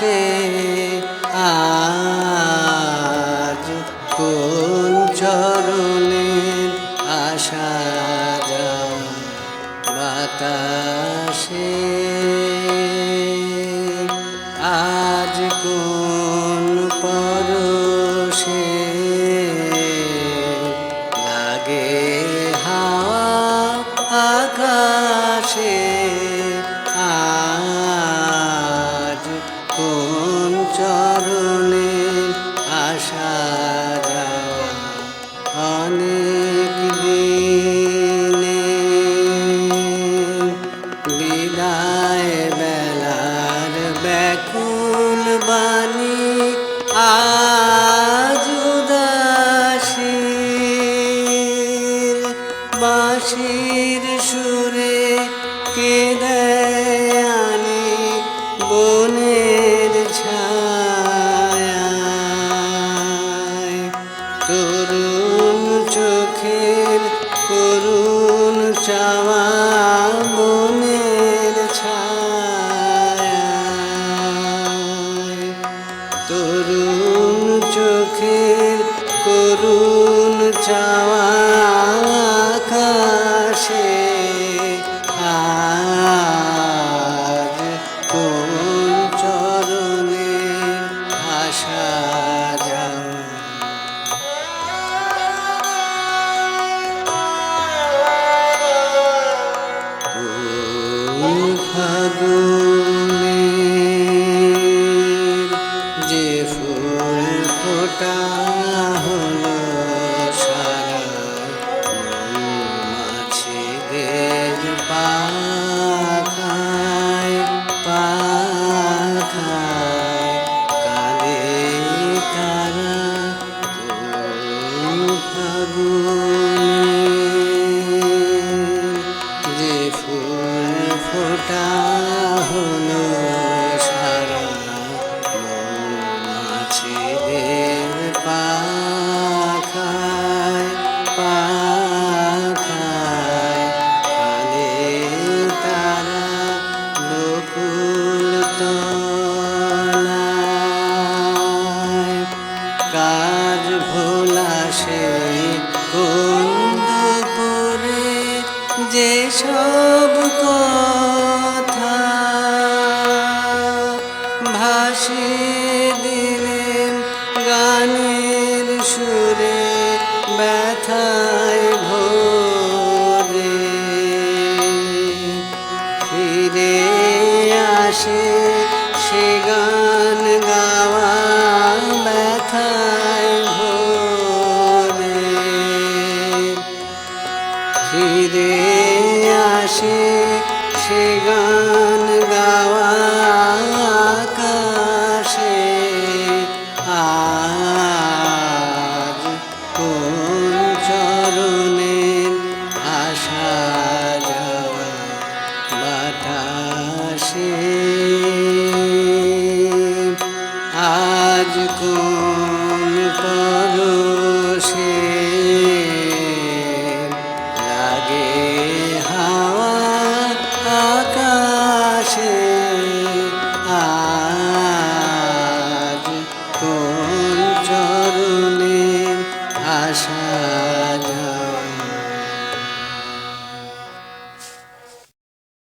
আকাশে আজ কোন চরণের আশা বাতাসে? বাঁশির সুরে কেঁদে আনে বনের ছায় তরুণ চোখের করুণ চাওয়া বনের ছায় তরুণ চোখের করুণ চাওয়া মৌমাছিদের পাখায় পাখায় তারা বকুল তলায়। কাজ ভোলা সে কোন যে সব কথা আসে, সে গান গাওয়া ব্যথায় ভোরে। ফিরে আসে, সে গান গাওয়া আকাশে। আজ কোন চরণের আশা যাওয়া বাতাসে আজ কোন পরশে লাগে হাওয়া আকাশে। আজ কোন চরণে আশা